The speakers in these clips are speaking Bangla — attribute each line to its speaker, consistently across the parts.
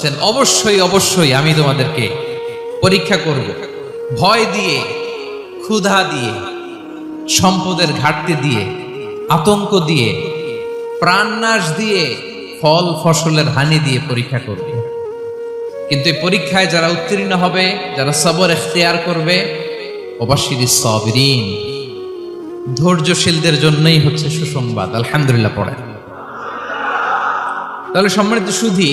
Speaker 1: বলছেন, অবশ্যই অবশ্যই আমি তোমাদেরকে পরীক্ষা করব। ভয় দিয়ে ক্ষুধা দিয়ে সম্পদের ঘাটতি দিয়ে আতঙ্ক দিয়ে প্রাণনাশ দিয়ে ফল ফসলের হানি দিয়ে পরীক্ষা করবে। কিন্তু এই পরীক্ষায় যারা উত্তীর্ণ হবে যারা সবর এখতিয়ার করবে অবাসির সবরিন। ধৈর্যশীলদের জন্যই হচ্ছে সুসংবাদ। আলহামদুলিল্লাহ পড়ে তাহলে সম্মানিত সুধী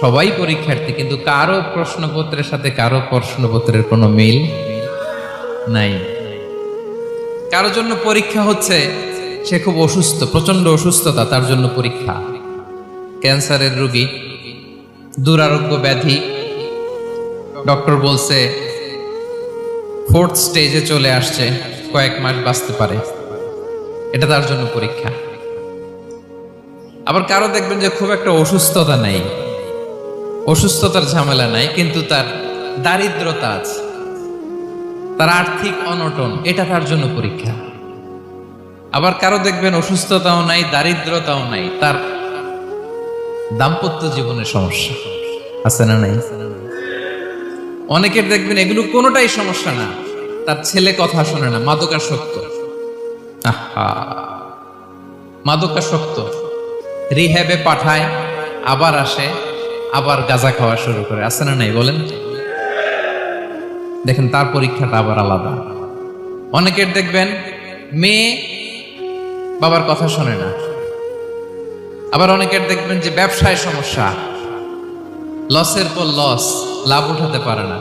Speaker 1: সবাই পরীক্ষার্থী, কিন্তু কারও প্রশ্নপত্রের সাথে কারও প্রশ্নপত্রের কোনো মিল নাই। কারও জন্য পরীক্ষা হচ্ছে, সে খুব অসুস্থ প্রচণ্ড অসুস্থতা, তার জন্য পরীক্ষা। ক্যান্সারের রোগী, দুরারোগ্য ব্যাধি, ডক্টর বলছে, ফোর্থ স্টেজে চলে আসছে, কয়েক মাস বাঁচতে পারে। এটা তার জন্য পরীক্ষা। আবার কারও দেখবেন যে খুব একটা অসুস্থতা নাই। অসুস্থতার ঝামেলা নাই, কিন্তু তার দারিদ্রতা আছে। তার আর্থিক অনটন, এটা তার জন্য পরীক্ষা। আবার কারও দেখবেন অসুস্থতাও নাই, দারিদ্রতাও নাই, তার দাম্পত্য জীবনের সমস্যা। আছে না নাই? অনেকের দেখবেন এগুলো কোনোটাই সমস্যা না, তার ছেলে কথা শোনে না, মাদকাসক্ত। আহা! মাদকাসক্ত। রিহ্যাবে পাঠায়, আবার আসে আবার গাঁজা খাওয়া শুরু করে। আছে না নাই? বলেন। দেখেন, তার পরীক্ষাটা আবার আলাদা। অনেকের দেখবেন, মেয়ে বাবার কথা শোনে না। আবার অনেকের দেখবেন যে ব্যবসায় সমস্যা। লসের পর লস, লাভ উঠাতে পারে না।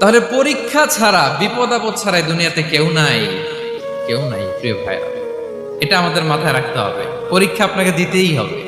Speaker 1: তাহলে পরীক্ষা ছাড়া, বিপদ আপদ ছাড়া এই দুনিয়াতে কেউ নাই। কেউ নাই, প্রিয় ভাইরা। এটা আমাদের মাথায় রাখতে হবে। পরীক্ষা আপনাকে দিতেই হবে।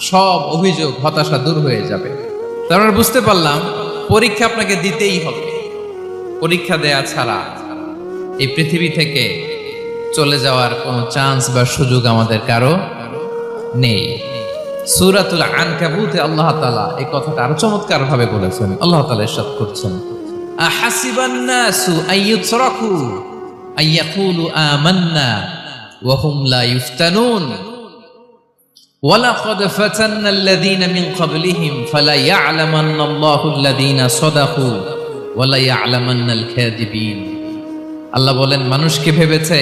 Speaker 1: সব অভিযোগ, হতাশা দূর হয়ে যাবে। তার মানে বুঝতে পারলাম, পরীক্ষা আপনাকে দিতেই হবে। পরীক্ষা দেয়া ছাড়া এই পৃথিবী থেকে চলে যাওয়ার কোনো চান্স বা সুযোগ আমাদের কারও নেই। সুরাতুল আনকাবুতে আল্লাহ তাআলা এই কথাটা আরও চমৎকার ভাবে বলেছেন। আল্লাহ তাআলা ইরশাদ করছেন। আহাসিবান নাসু আইয়ুতরাকু আইয়াকুলু আমান্না, ওয়া হুম লা ইফতানুন। ولقد فتنا الذين من قبلهم فلا يعلمن الله الذين صدقوا ولا يعلمن الكاذبين আল্লাহ বলেন মানুষকে ভেবেছে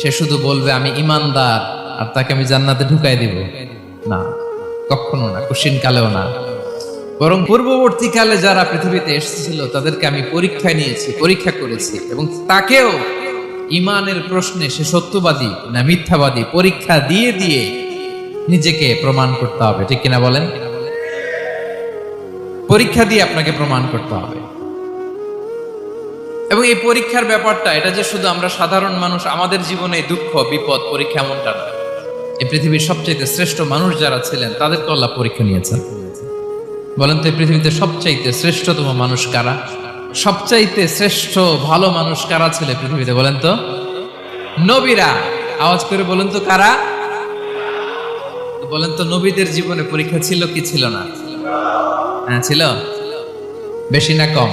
Speaker 1: সে শুধু বলবে আমি ইমানদার আর তাকে আমি জান্নাতে ঢুকাই দিব না কখনো না কুশিন কালেও না বরং পূর্ববর্তীকালে যারা পৃথিবীতে এসেছিল তাদেরকে আমি পরীক্ষা নিয়েছি পরীক্ষা করেছি এবং তাকেও ইমানের প্রশ্নে সে সত্যবাদী না মিথ্যাবাদী পরীক্ষা দিয়ে দিয়ে নিজেকে প্রমাণ করতে হবে, ঠিক কিনা বলেন? পরীক্ষা দিয়ে আপনাকে প্রমাণ করতে হবে। এবং এই পরীক্ষার ব্যাপারটা, এটা যে শুধু আমরা সাধারণ মানুষ, আমাদের জীবনে দুঃখ, বিপদ, পরীক্ষা এমনটা নয় এই পৃথিবীর সবচাইতে শ্রেষ্ঠ মানুষ যারা ছিলেন তাদেরকে আল্লাহ পরীক্ষা নিয়েছেন। বলেন তো, এই পৃথিবীতে সবচাইতে শ্রেষ্ঠতম মানুষ কারা? সবচাইতে শ্রেষ্ঠ, ভালো মানুষ কারা ছিল পৃথিবীতে, বলেন তো? নবীরা। আওয়াজ করে বলেন তো, কারা? বলেন তো, নবীদের জীবনে পরীক্ষা ছিল কি ছিল না? হ্যাঁ ছিল? বেশি না কম?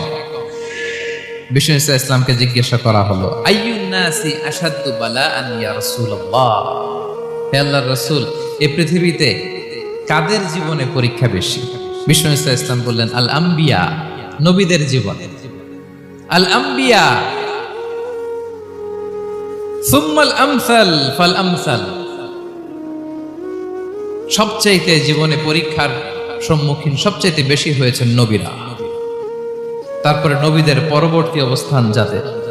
Speaker 1: বিষ্ণু ইসা ইসলামকে জিজ্ঞাসা করা হলো আইয়ুন্নাসি আসাদ্দু বালা আন ইয়া রাসূলুল্লাহ? হে আল্লাহর রাসূল এই পৃথিবীতে কাদের জীবনে পরীক্ষা বেশি? বিষ্ণু ইসা ইসলাম বললেন, আল আম্বিয়া, নবীদের জীবনে। আল আম্বিয়া, সুম্মাল আমসাল ফাল আমসাল। সবচাইতে জীবনে পরীক্ষার সম্মুখীন সবচাইতে বেশি হয়েছেন নবীরা। তারপরে নবীদের পরবর্তী অবস্থান যাদের।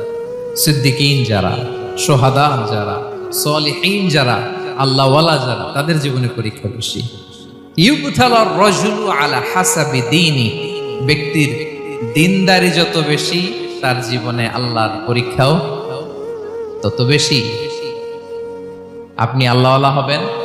Speaker 1: সিদ্দিকিন যারা সোহাদা যারা, সলিহীন যারা, আল্লাহওয়ালা যারা, তাদের জীবনে পরীক্ষা বেশি। আলা হাসাবি দিনই ব্যক্তির দিনদারি যত বেশি, তার জীবনে আল্লাহর পরীক্ষাও তত বেশি। আপনি আল্লাহওয়ালা হবেন।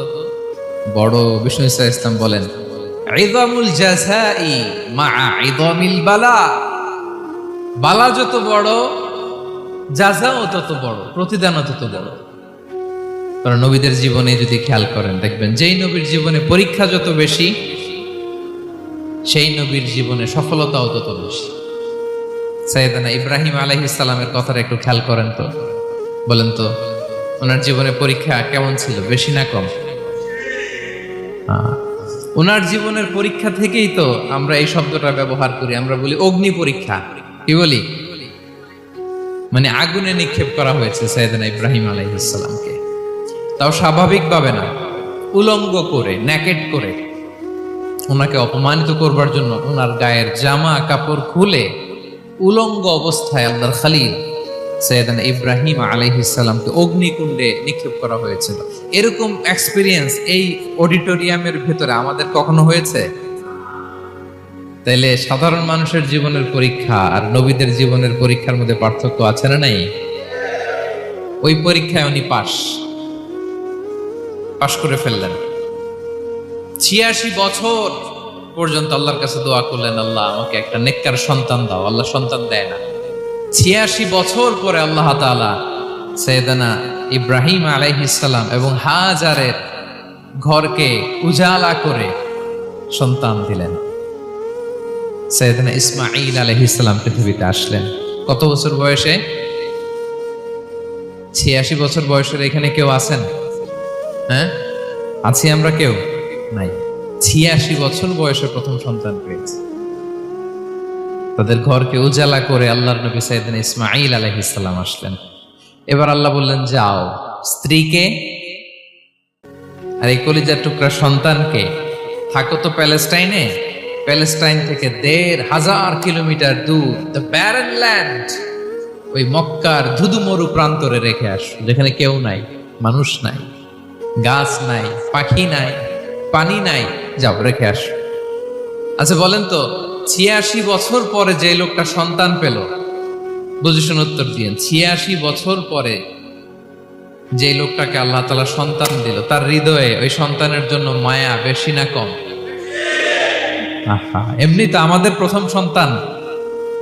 Speaker 1: বড় বিষ্ণু ইসা ইসলাম বলেন ইদামুল জাযাই মা ইদামিল বালা। বালা যত বড় যাজাও তত বড়, প্রতিদানও তত বড়। কারণ নবীদের জীবনে যদি খেয়াল করেন, দেখবেন যেই নবীর জীবনে পরীক্ষা যত বেশি, সেই নবীর জীবনে সফলতাও তত বেশি। সাইদানা ইব্রাহিম আলাইহিসালামের কথাটা একটু খেয়াল করেন তো। বলেন তো, ওনার জীবনে পরীক্ষা কেমন ছিল, বেশি না কম? ওনার জীবনের পরীক্ষা থেকেই তো আমরা এই শব্দটা ব্যবহার করি। আমরা বলি অগ্নি পরীক্ষা। কি বলি? মানে আগুনে নিক্ষেপ করা হয়েছে সৈয়দনা ইব্রাহিম আলাইহিসসালামকে তাও স্বাভাবিকভাবে না। উলঙ্গ করে ন্যাকেট করে। ওনাকে অপমানিত করবার জন্য ওনার গায়ের জামা, কাপড় খুলে উলঙ্গ অবস্থায় আল্লাহর খালিল সৈয়দানা ইব্রাহিম আলাইহিসসালামকে অগ্নিকুণ্ডে নিক্ষেপ করা হয়েছিল। এরকম এক্সপিরিয়েন্স এই অডিটোরিয়ামের ভেতরে আমাদের কখনো হয়েছে? তাইলে সাধারণ মানুষের জীবনের পরীক্ষা আর নবীদের জীবনের পরীক্ষার মধ্যে পার্থক্য আছে না নাই? ওই পরীক্ষায় উনি পাশ। পাশ করে ফেললেন। ছিয়াশি বছর পর্যন্ত আল্লাহর কাছে দোয়া করলেন, আল্লাহ, আমাকে একটা নেককার সন্তান দাও। আল্লাহ সন্তান দেয় না। ছিয়াশি বছর পরে আল্লাহ তাআলা সৈয়দানা ইব্রাহিম আলাইহিসসালাম এবং হাজারের ঘরকে উজালা করে সন্তান দিলেন। সৈয়দনা ইসমাইল আলহিসাল্লাম পৃথিবীতে আসলেন। কত বছর বয়সে? ছিয়াশি বছর বয়সের এখানে কেউ আছেন? হ্যাঁ? আছি আমরা কেউ? নাই। ছিয়াশি বছর বয়সে প্রথম সন্তান পেয়েছে। তাদের ঘরকে উজালা করে আল্লাহর নবী সাইদিন ইসমাইল আলহিসাল্লাম আসলেন। এবার আল্লাহ বললেন, যাও। স্ত্রীকে আর এই কলিজার টুকরা সন্তানকে, থাকো তো প্যালেস্টাইনে। প্যালেস্টাইন থেকে দেড় হাজার কিলোমিটার দূর, দ্য ব্যারন ল্যান্ড। ওই মক্কার ধুধুমরু প্রান্তরে রেখে আস, যেখানে কেউ নাই, মানুষ নাই, গাছ নাই, পাখি নাই, পানি নাই। যাও, রেখে আস। আচ্ছা বলেন তো, ছিয়াশি বছর পরে যে লোকটা সন্তান পেল বুঝেশুন উত্তর দিয়েন। ছিয়াশি বছর পরে যে লোকটাকে আল্লাহ তালা সন্তান দিল, তার হৃদয়ে ওই সন্তানের জন্য মায়া, বেশি না কম। এমনি তো আমাদের প্রথম সন্তান।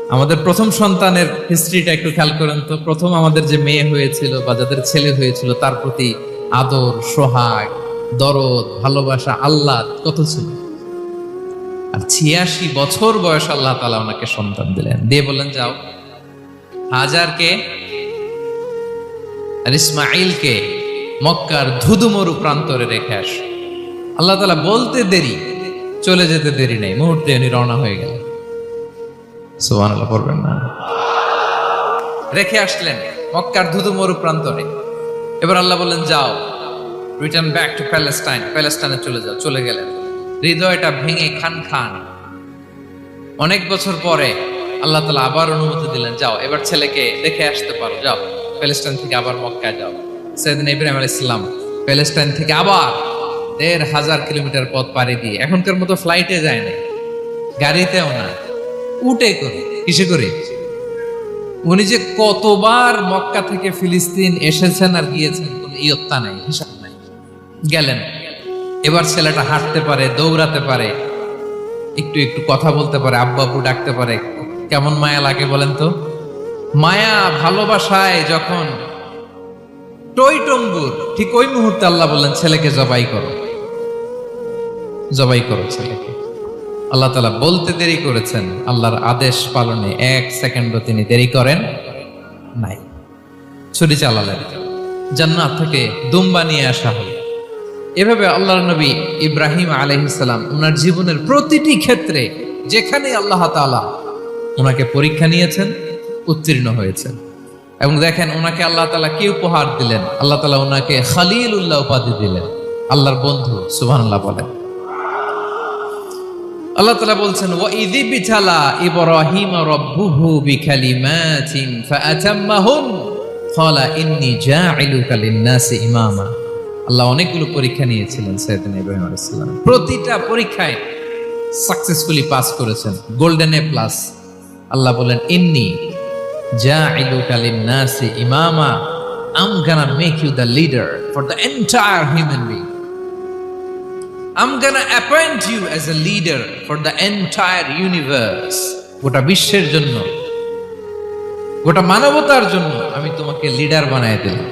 Speaker 1: আমাদের প্রথম সন্তানের হিস্ট্রিটা একটু খেয়াল করেন তো। প্রথম আমাদের যে মেয়ে হয়েছিল বা যাদের ছেলে হয়েছিল, তার প্রতি আদর, সোহাগ, দরদ, ভালোবাসা আল্লাহ কত ছিল? আর ছিয়াশি বছর বয়স আল্লাহ তালা ওনাকে সন্তান দিলেন। দিয়ে বললেন, যাও। হাজারকে আর ইসমাইলকে মক্কার ধুধুমরু প্রান্তরে রেখে আস। আল্লাহ তালা বলতে দেরি, চলে যেতে দেরি নেই, মুহূর্তে উনি রওনা হয়ে গেলেন। সুবান পড়বেন না। রেখে আসলেন মক্কার ধুধু মরু প্রান্তরে। এবার আল্লাহ বললেন, যাও রিটার্ন ব্যাক টু প্যালেস্টাইন প্যালেস্টাইনে চলে যাও, চলে গেলেন। হৃদয়টা ভেঙে খান খান অনেক বছর পরে আল্লাহ তালা আবার অনুমতি দিলেন, যাও, এবার ছেলেকে দেখে আসতে পারো, যাও প্যালেস্টাইন থেকে আবার মক্কায় যাও। সেদিন ইব্রাহিম আল ইসলাম প্যালেস্টাইন থেকে আবার দেড় হাজার কিলোমিটার পথ পাড়ি দিয়ে, এখনকার মতো ফ্লাইটে যায় না গাড়িতেও না উঠে করে, কিসে করে? উনি যে কতবার মক্কা থেকে ফিলিস্তিন এসেছেন আর গিয়েছেন, কোন ইয়ত্তা নাই, হিসাব নাই। গেলেন, এবার ছেলেটা হাঁটতে পারে, দৌড়াতে পারে, একটু একটু কথা বলতে পারে, আব্বু আব্বু ডাকতে পারে কেমন মায়া লাগে বলেন তো? মায়া ভালোবাসায় যখন টই টম্বুর, ঠিক ওই মুহূর্তে আল্লাহ বললেন, ছেলেকে জবাই করো। জবাই করো ছেলেকে। আল্লাহ তালা বলতে দেরি করেছেন। আল্লাহর আদেশ পালনে এক সেকেন্ডও তিনি দেরি করেন নাই। ছুরি চালালেন। জান্নাত থেকে দুম্বা নিয়ে আসা হল। এভাবে আল্লাহর নবী ইব্রাহিম আলহিসাল্লাম ওনার জীবনের প্রতিটি ক্ষেত্রে যেখানে আল্লাহ তালা ওনাকে পরীক্ষা নিয়েছেন, উত্তীর্ণ হয়েছেন। এবং দেখেন ওনাকে আল্লাহ তালা কি উপহার দিলেন? আল্লাহ তালা ওনাকে খালিল উল্লাহ উপাধি দিলেন। আল্লাহর বন্ধু আল্লাহ বলেন। আল্লাহ তালা বলছেন ওয়া ইদি বিছালা ইব্রাহিম রব্বুহু বিকালিমাতিন ফাআতাম্মাহুন ক্বালা ইন্নী জাইলুকা লিন-নাসি ইমামা। আল্লাহ অনেকগুলো পরীক্ষা নিয়েছিলেন সৈয়দনা ইব্রাহিম আলাইহিস সালাম। প্রতিটা পরীক্ষায় সাকসেসফুলি পাস করেছেন। গোল্ডেন এ প্লাস আল্লাহ বলেন ইন্নী জাইলুকা লিন-নাসি ইমামা I'm gonna make you the leader for the entire human being. I'm gonna appoint you as a leader for the entire universe. গোটা বিশ্বের জন্য গোটা মানবতার জন্য আমি তোমাকে লিডার বানায় দিলাম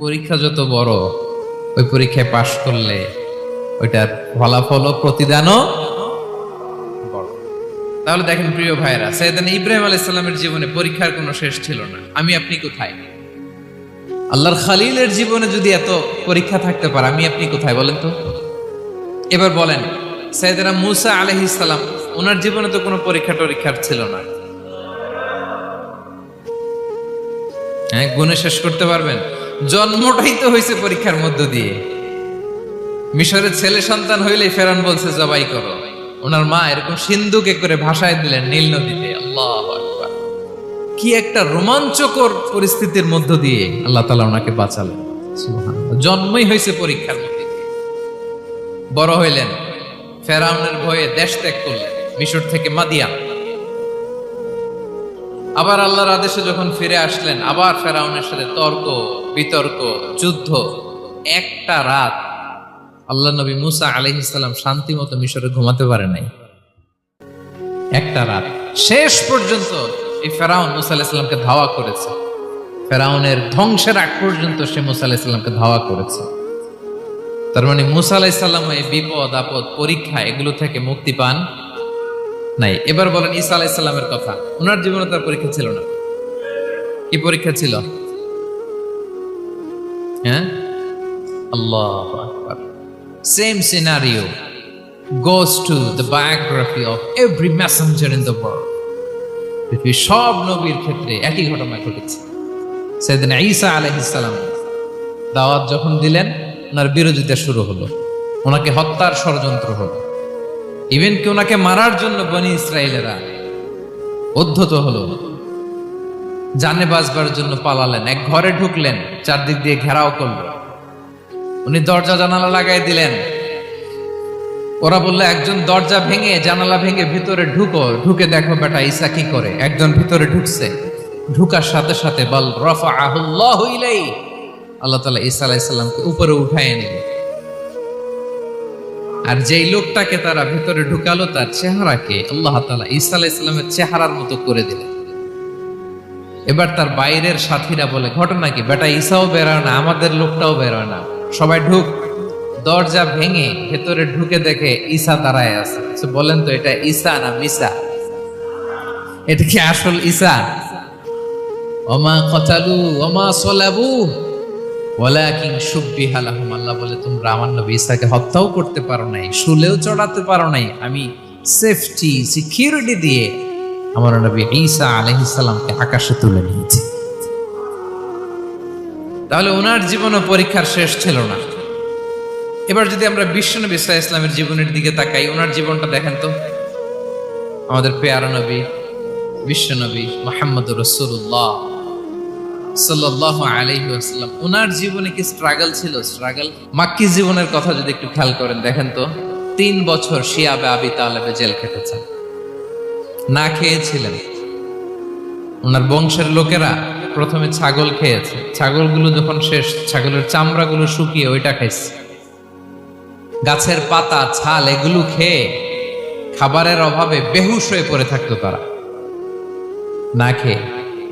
Speaker 1: পরীক্ষা যত বড় ওই পরীক্ষায় পাশ করলে ওইটার ফলাফল বড়। তাহলে দেখেন প্রিয় ভাইরা সৈয়দান ইব্রাহিম আলাইহিস জীবনে পরীক্ষার কোনো শেষ ছিল না। আমি, আপনি কোথায়? আল্লাহর খালিলের জীবনে যদি এত পরীক্ষা থাকতে পারে, আমি, আপনি কোথায় বলেন তো? এবার বলেন, সৈয়দানা মুসা আলাইহিস ওনার জীবনে তো কোনো পরীক্ষা টরীক্ষার ছিল না। হ্যাঁ গুণে শেষ করতে পারবেন? জন্মটাই তো হয়েছে পরীক্ষার মধ্য দিয়ে। মিশরের ছেলে সন্তান হইলে ফেরান বলছে, জবাই করো। ওনার মা এরকম সিন্ধুকে করে ভাষায় দিলেন, নীল নদীতে। আল্লাহ কি একটা রোমাঞ্চকর পরিস্থিতির মধ্য দিয়ে আল্লাহ তালা ওনাকে বাঁচালেন। জন্মই হয়েছে পরীক্ষার মধ্যে বড় হইলেন। ফেরাউনের ভয়ে দেশ ত্যাগ করলেন। মিশর থেকে মাদিয়া। আবার আল্লাহর আদেশে যখন ফিরে আসলেন, আবার ফেরাউনের সাথে তর্ক। বিতর্ক, যুদ্ধ, একটা রাত আল্লাহ নবী মুসা আলহিসাল্লাম শান্তি মতো মিশরে ঘুমাতে পারে নাই। একটা রাত। শেষ পর্যন্ত এই ফেরাউন মুসা আলাহিসাল্লামকে ধাওয়া করেছে। ফেরাউনের ধ্বংসের আগ পর্যন্ত সে মুসা আলাহিসাল্লামকে ধাওয়া করেছে। তার মানে মুসা আলাহিসাল্লাম এই বিপদ, আপদ, পরীক্ষা এগুলো থেকে মুক্তি পান নাই। এবার বলেন ঈসা আলাইসাল্লামের কথা। ওনার জীবনে তার পরীক্ষা ছিল না। কি পরীক্ষা ছিল? হ্যাঁ? Allah same scenario goes to the biography of every messenger in the world. পৃথিবীর সব নবীর ক্ষেত্রে একই ঘটনা ঘটেছে। সেদিন ঈসা আলাইহিসসালাম দাওয়াত যখন দিলেন, ওনার বিরোধিতা শুরু হলো। ওনাকে হত্যার ষড়যন্ত্র হলো। ইভেন কি ওনাকে মারার জন্য বনি ইসরায়েলেরা উদ্ধত হলো। জানে বাজবার জন্য পালালেন। এক ঘরে ঢুকলেন, চারদিক দিয়ে ঘেরাও করল। উনি দরজা জানালা লাগাই দিলেন। ওরা বলল, একজন দরজা ভেঙে, জানালা ভেঙে ভিতরে ঢুকো। ঢুকে দেখো বেটা ঈসা কি করে। একজন ভিতরে ঢুকছে। ঢুকার সাথে সাথে বল রফা আহুল্লাহ ইলাই আল্লাহ তালা ঈসা আলাইসাল্লামকে উপরে উঠায় নিল আর যেই লোকটাকে তারা ভিতরে ঢুকালো, তার চেহারাকে আল্লাহ তালা ঈসা আলাইসাল্লামের চেহারার মতো করে দিলেন। এবার তার বাইরের সাথীরা বলে, ঘটনা কি? বেটা ঈসাও বেরোয় না, আমাদের লোকটাও বেরোয় না। সবাই ঢুক। দরজা ভেঙে ভেতরে ঢুকে দেখে ঈসা দাঁড়ায় আছে। বলেন তো, এটা ঈসা না মিসা এটা কি আসল ঈসা অমা কচালু অমা সলাবু, ওয়ালাকিন সুব্বিহা লাহুম। আল্লাহ বলে, তোমরা আমার নবী ঈসাকে হত্যাও করতে পারো নাই, শুলেও চড়াতে পারো নাই। আমি সেফটি, সিকিউরিটি দিয়ে আমার নবী ঈসা আলাইহিস সালামকে আকাশে তুলে নিয়েছি। তাহলে ওনার জীবনও পরীক্ষার শেষ ছিল না। এবার যদি আমরা বিশ্বনবী ইসা ইসলামের জীবনের দিকে তাকাই, ওনার জীবনটা দেখেন তো। আমাদের পেয়ারা নবী বিশ্বনবী মোহাম্মদ রসুল্লাহ সাল্লাহ আলাইহি ওয়াসাল্লাম, ওনার জীবনে কি স্ট্রাগল ছিল? স্ট্রাগল মাক্কি জীবনের কথা যদি একটু খেয়াল করেন, দেখেন তো, তিন বছর শিয়াবে আবি তালেবে জেল খেটেছেন। না খেয়েছিলেন। ওনার বংশের লোকেরা প্রথমে ছাগল খেয়েছে। ছাগলগুলো যখন শেষ, ছাগলের চামড়াগুলো শুকিয়ে ওইটা খাইছে। গাছের পাতা, ছাল এগুলো খেয়ে খাবারের অভাবে বেহুশ হয়ে পড়ে থাকতো তারা। না খেয়ে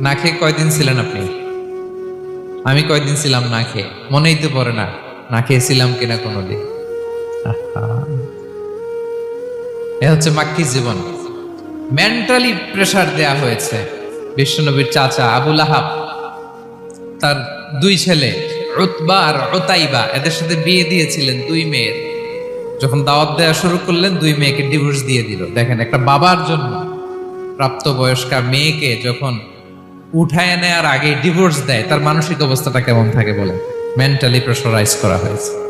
Speaker 1: না খেয়ে কয়দিন ছিলেন আপনি? আমি কয়দিন ছিলাম না খেয়ে। মনেই তো পড়ে না না খেয়েছিলাম কিনা কোনোদিন। এ হচ্ছে মাক্কি জীবন। মেন্টালি প্রেসার দেয়া হয়েছে। বিশ্বনবীর চাচা আবুল আহাব তার দুই ছেলে, উতবা আর ওতাইবা এদের সাথে বিয়ে দিয়েছিলেন দুই মেয়ের। যখন দাওয়াত দেওয়া শুরু করলেন, দুই মেয়েকে ডিভোর্স দিয়ে দিল। দেখেন, একটা বাবার জন্য প্রাপ্তবয়স্কা মেয়েকে যখন উঠায় নেয়ার আগে ডিভোর্স দেয়, তার মানসিক অবস্থাটা কেমন থাকে বলে মেন্টালি প্রেশারাইজ করা হয়েছে।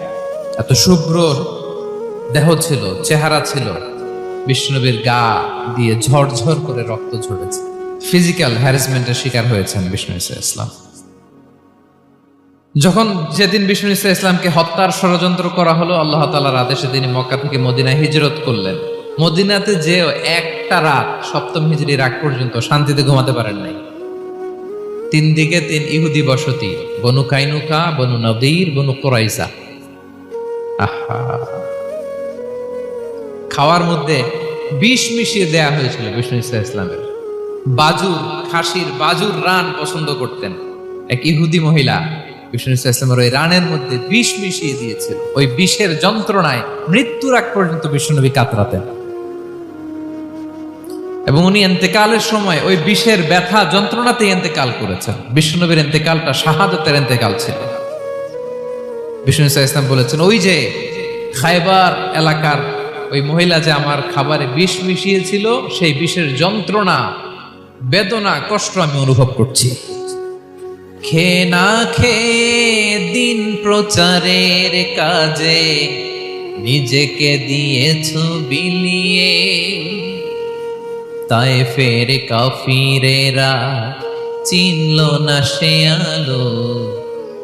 Speaker 1: এত শুভ্র দেহ ছিল, চেহারা ছিল। বিষ্ণুনবীর গা দিয়ে ঝরঝর করে রক্ত ঝরেছে। ফিজিক্যাল হ্যারাসমেন্টের শিকার হয়েছেন বিষ্ণু ইসা ইসলাম। যখন যেদিন বিষ্ণু ইসা ইসলামকে হত্যার ষড়যন্ত্র করা হলো, আল্লাহ তালার আদেশে তিনি মক্কা থেকে মদিনায় হিজরত করলেন। মদিনাতে যে একটা রাত সপ্তম হিজড়ি রাগ পর্যন্ত শান্তিতে ঘুমাতে পারেন নাই। তিন দিকে তিন ইহুদি বসতি, বনু কাইনুকা, বনু নদীর, বনু কোরাইসা খাওয়ার মধ্যে বিষ মিশিয়ে দেয়া হয়েছিল বিষ্ণু ইসা ইসলামের। বাজুর, খাসির, বাজুর রান পছন্দ করতেন। এক ইহুদি মহিলা বিষ্ণু ইসা ইসলামের ওই রানের মধ্যে বিষ মিশিয়ে দিয়েছিল। ওই বিষের যন্ত্রণায় মৃত্যুর আগ পর্যন্ত বিষ্ণুনবী কাতরাতেন। এবং উনি এন্তেকালের সময় ওই বিষের ব্যথা যন্ত্রণাতে এন্তেকাল করেছেন। বিষ্ণুনবীর এন্তেকালটা শাহাদতের এন্তেকাল ছিল। বিষ্ণু ইসলাম বলেছেন, ওই যে খাইবার এলাকার ওই মহিলা যে আমার খাবারে বিষ মিশিয়েছিল, সেই বিষের যন্ত্রণা, বেদনা, কষ্ট আমি অনুভব করছি। খে না খে দিন প্রচারের কাজে নিজেকে দিয়েছ বিলিয়ে। তাই ফের কাফিরেরা চিনল না সে আলো।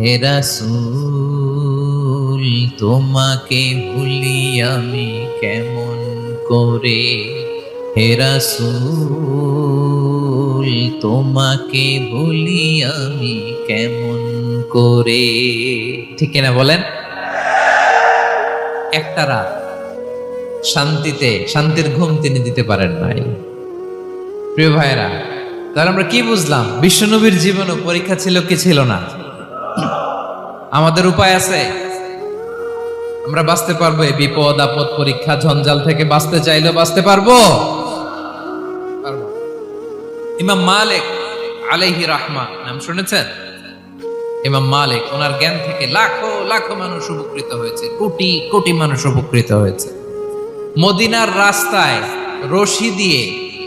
Speaker 1: হেরাসুল তোমাকে ভুলি আমি কেমন করে? হেরাসুল তোমাকে ভুলি আমি কেমন করে? ঠিক কিনা বলেন? একটা রাত শান্তিতে, শান্তির ঘুম তিনি দিতে পারেন নাই। প্রিয় ভাইরা তাহলে আমরা কি বুঝলাম? বিশ্বনবীর জীবনও পরীক্ষা ছিল কি ছিল না? আমাদের উপায় আছে। আমরা বাঁচতে পারব, এই বিপদ, আপদ, পরীক্ষা ঝঞ্ঝাল থেকে বাঁচতে চাইলেও বাঁচতে পারব। ইমাম মালিক আলাইহি রাহমা নাম শুনেছেন? ইমাম মালিক, ওনার জ্ঞান থেকে লাখো লাখো মানুষ উপকৃত হয়েছে, কোটি কোটি মানুষ উপকৃত হয়েছে। মদিনার রাস্তায় রশি দিয়ে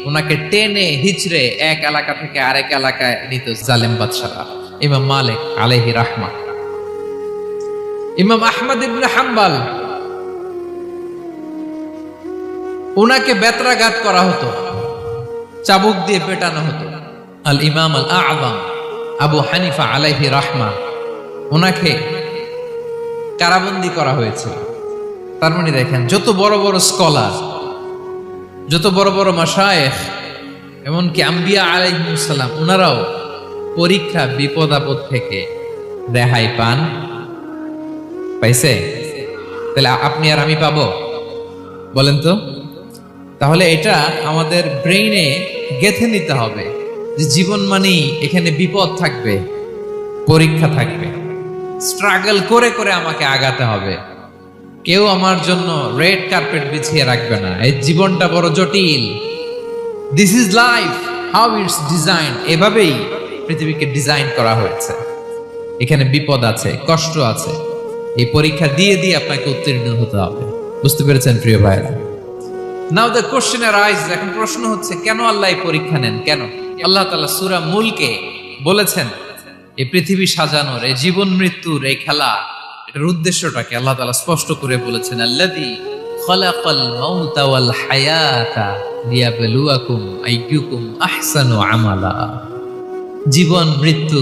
Speaker 1: ওনাকে টেনে, হিচড়ে এক এলাকা থেকে আরেক এলাকায় নিত জালেম বাদশারা ইমাম মালিক আলাইহি রাহমা ইমাম আহমদ ইবনে হাম্বাল ওনাকে বেত্রাঘাত করা হতো, চাবুক দিয়ে পেটানো হতো। আল ইমাম আল আবাম আবু হানিফা আলাইহি রাহমা ওনাকে কারাবন্দি করা হয়েছে তার মানে দেখেন, যত বড় বড় স্কলার, যত বড় বড় মাসায়েখ এমনকি আম্বিয়া আলাইহিমসালাম ওনারাও পরীক্ষা বিপদ আপদ থেকে রেহাই পান। পাইছে? তাহলে আপনি আর আমি পাবো? বলেন তো। তাহলে এটা আমাদের ব্রেইনে গেথে নিতে হবে যে জীবন মানেই এখানে বিপদ থাকবে, পরীক্ষা থাকবে। স্ট্রাগল করে করে আমাকে আগাতে হবে। কেউ আমার জন্য রেড কার্পেট বিছিয়ে রাখবে না। এই জীবনটা বড় জটিল। This is life how it's design এভাবেই পৃথিবীকে ডিজাইন করা হয়েছে। এখানে বিপদ আছে, কষ্ট আছে। এই পরীক্ষা দিয়ে দিয়ে আপনাকে উত্তীর্ণ হতে হবে। বুঝতে পেরেছেন, প্রিয় ভাইরা নাও দ্য কোশ্চেন আরাইজ এখন প্রশ্ন হচ্ছে, কেন আল্লাহ এই পরীক্ষা নেন? কেন? আল্লাহ তাআলা সূরা মুলকে বলেছেন এই পৃথিবী সাজানোর এই জীবন মৃত্যুর, এই খেলা, এটার উদ্দেশ্যটাকে আল্লাহ তাআলা স্পষ্ট করে বলেছেন, আল্লাযী খলাকাল মাউতা ওয়াল হায়াতা লিয়াবলুয়াকুম আইয়ুকুম আহসানু আমালা। জীবন, মৃত্যু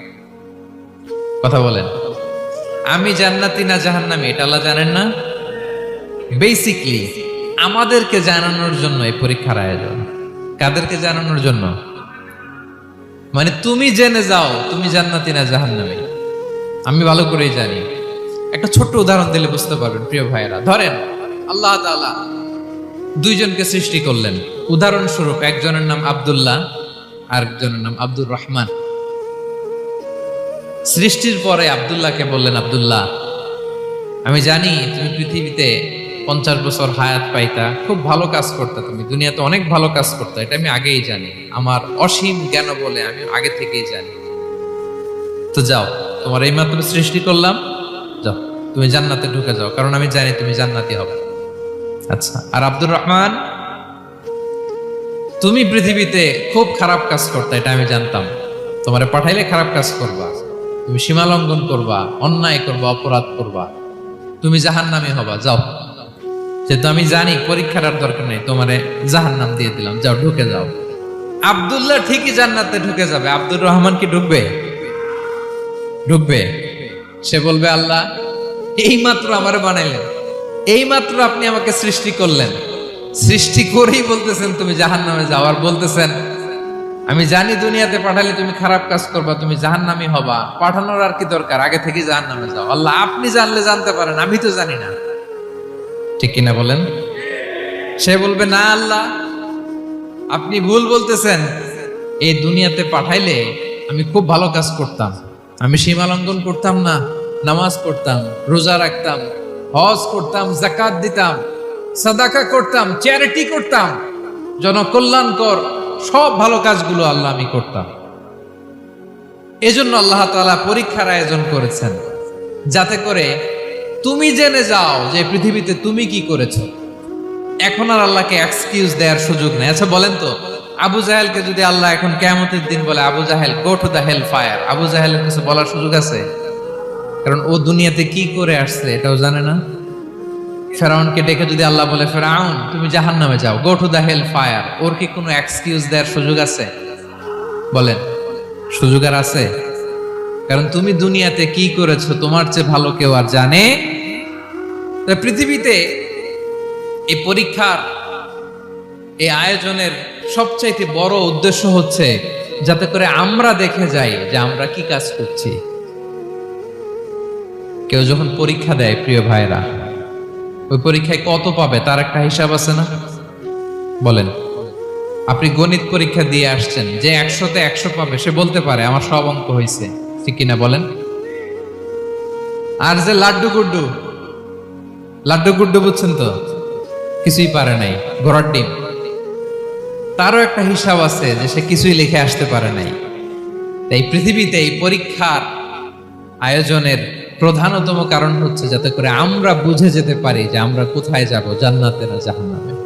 Speaker 1: কথা বলেন। আমি জান্নাতি না জাহান্নামি, এটা আল্লাহ জানেন না? বেসিকলি আমাদেরকে জানানোর জন্য এই পরীক্ষার আয়োজন। কাদেরকে জানানোর জন্য? মানে তুমি জেনে যাও, তুমি জান্নাতি না জাহান্নামি। আমি ভালো করেই জানি। একটা ছোট্ট উদাহরণ দিলে বুঝতে পারবেন, প্রিয় ভাইয়েরা। ধরেন, আল্লাহ তাআলা দুইজনকে সৃষ্টি করলেন। উদাহরণস্বরূপ, একজনের নাম আব্দুল্লাহ আর একজনের নাম আব্দুর রহমান। সৃষ্টির পরে আব্দুল্লাহকে বললেন, আবদুল্লাহ, আমি জানি তুমি পৃথিবীতে পঞ্চাশ বছর হায়াত পাইতা, খুব ভালো কাজ করতে তুমি, দুনিয়াতে অনেক ভালো কাজ করতে, এটা আমি আগেই জানি। আমার অসীম জ্ঞান বলে আমি আগে থেকেই জানি। তো যাও, তোমার এই মাত্র সৃষ্টি করলাম, যাও, তুমি জান্নাতে ঢুকে যাও, কারণ আমি জানি তুমি জান্নাতি হবে। আচ্ছা আর আব্দুর রহমান, তুমি পৃথিবীতে খুব খারাপ কাজ করতে, এটা আমি জানতাম। তোমারে পাঠাইলে খারাপ কাজ করবা। তুমি সীমা লঙ্ঘন করবা, অন্যায় করবা, অপরাধ করবা। তুমি জাহান নামে হবা, যাও। যেহেতু আমি জানি পরীক্ষার দরকার নেই, তোমারে জাহান নাম দিয়ে দিলাম, যাও, ঢুকে যাও। আব্দুল্লাহ ঠিকই জান্নাতে ঢুকে যাবে। আব্দুর রহমান কি ঢুকবে? ঢুকবে। সে বলবে, আল্লাহ এই মাত্র আমারে বানাইলেন। এই মাত্র আপনি আমাকে সৃষ্টি করলেন। সৃষ্টি করেই বলতেছেন তুমি জাহান নামে যাও। আর বলতেছেন আমি জানি দুনিয়াতে পাঠালে তুমি খারাপ কাজ করবা, তুমি জাহান নামি হবা। পাঠানোর আর কি দরকার? আগে থেকে জাহান নামে যাও। আল্লাহ, আপনি জানলে জানতে পারেন, আমি তো জানি না। ঠিক কিনা বলেন? সে বলবে, না আল্লাহ, আপনি ভুল বলতেছেন। এই দুনিয়াতে পাঠাইলে আমি খুব ভালো কাজ করতাম। আমি সীমা লঙ্ঘন করতাম না, নামাজ পড়তাম, রোজা রাখতাম, হজ করতাম জাকাত দিতাম, সাদাকা করতাম, চ্যারিটি করতাম। জনকল্যাণকর সব ভালো কাজগুলো আল্লাহ আমি করতাম। এজন্য আল্লাহ তাআলা পরীক্ষার আয়োজন করেছেন। যাতে করে তুমি জেনে যাও যে পৃথিবীতে তুমি কি করেছ। এখন আর আল্লাহকে এক্সকিউজ দেওয়ার সুযোগ নেই। আচ্ছা বলেন তো, আবু জাহেলকে যদি আল্লাহ এখন কেমতের দিন বলে, Abu Jahl go to the hell fire Abu জাহেলের কিছু বলার সুযোগ আছে? কারণ ও দুনিয়াতে কি করে আসছে এটাও জানে না। ফেরাউনকে ডেকে যদি আল্লাহ বলে, ফেরাউন, তুমি জাহান নামে যাও go to the hell fire ওর কি কোনো এক্সকিউজ দেওয়ার সুযোগ আছে? বলেন, সুযোগ আর আছে? কারণ তুমি দুনিয়াতে কি করেছ, তোমার চেয়ে ভালো কেউ আর জানে? পৃথিবীতে এই পরীক্ষার, এই আয়োজনের সবচাইতে বড় উদ্দেশ্য হচ্ছে যাতে করে আমরা দেখে যাই যে আমরা কি কাজ করছি। কেউ যখন পরীক্ষা দেয়, প্রিয় ভাইরা ওই পরীক্ষায় কত পাবে, তার একটা হিসাব আছে না? বলেন। আপনি গণিত পরীক্ষা দিয়ে আসছেন, যে একশোতে একশো পাবে, সে বলতে পারে, আমার সব অঙ্ক হয়েছে। ঠিক কিনা বলেন? আর যে লাড্ডু গুড্ডু লাড্ডু গুড্ডু বুঝছেন তো? কিছুই পারে নাই, ঘোড়ার ডিম। তারও একটা হিসাব আছে যে সে কিছুই লিখে আসতে পারে নাই। তাই পৃথিবীতে এই পরীক্ষার আয়োজনের প্রধানতম কারণ হচ্ছে যাতে করে আমরা বুঝে যেতে পারি যে আমরা কোথায় যাব, জান্নাতে না জাহান্নামে।